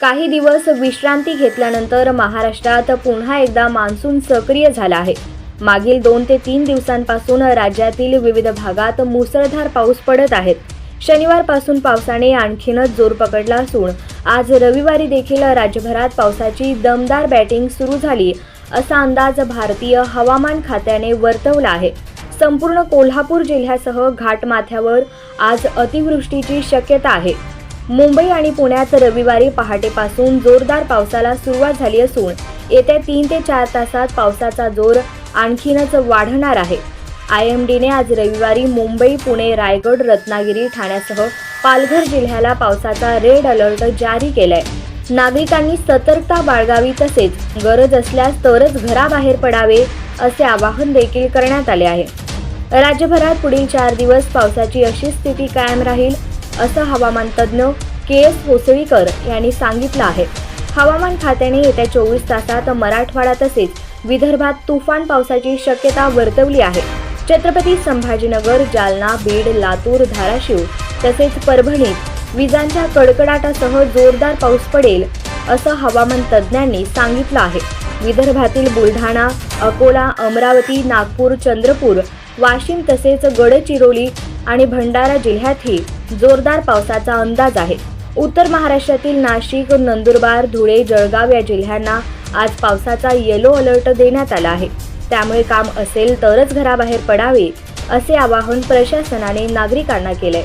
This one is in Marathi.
काही दिवस विश्रांती घेतल्यानंतर महाराष्ट्रात पुन्हा एकदा मान्सून सक्रिय झाला आहे. मागील दोन ते तीन दिवसांपासून राज्यातील विविध भागात मुसळधार पाऊस पडत आहेत शनिवारपासून पावसाने आणखीनच जोर पकडला असून आज रविवारी देखील राज्यभरात पावसाची दमदार बॅटिंग सुरू झाली असा अंदाज भारतीय हवामान खात्याने वर्तवला आहे. संपूर्ण कोल्हापूर जिल्ह्यासह घाटमाथ्यावर आज अतिवृष्टीची शक्यता आहे. मुंबई आणि पुण्यात रविवारी पहाटेपासून जोरदार पावसाला सुरुवात झाली असून येत्या तीन ते चार तासात पावसाचा जोर आणखीनच वाढणार आहे. आय एम डीने आज रविवारी मुंबई पुणे रायगड रत्नागिरी ठाण्यासह पालघर जिल्ह्याला पावसाचा रेड अलर्ट जारी केलाय. नागरिकांनी सतर्कता बाळगावी तसेच गरज असल्यास तरच घराबाहेर पडावे असे आवाहन देखील करण्यात आले आहे. राज्यभरात पुढील चार दिवस पावसाची अशी स्थिती कायम राहील असं हवामान तज्ज्ञ के एस होसळीकर यांनी सांगितलं आहे. हवामान खात्याने येत्या चोवीस तासात मराठवाडा तसेच विदर्भात तुफान पावसाची शक्यता वर्तवली आहे. छत्रपती संभाजीनगर जालना बीड लातूर धाराशिव तसेच परभणीत विजांच्या कडकडाटासह जोरदार पाऊस पडेल असं हवामान तज्ज्ञांनी सांगितलं आहे. विदर्भातील बुलढाणा अकोला अमरावती नागपूर चंद्रपूर वाशिम तसेच गडचिरोली आणि भंडारा जिल्ह्यातही जोरदार पावसाचा अंदाज आहे. उत्तर महाराष्ट्रातील नाशिक नंदुरबार धुळे जळगाव या जिल्ह्यांना आज पावसाचा येलो अलर्ट देण्यात आला आहे. त्यामुळे काम असेल तरच घराबाहेर पडावे असे आवाहन प्रशासनाने नागरिकांना केलंय.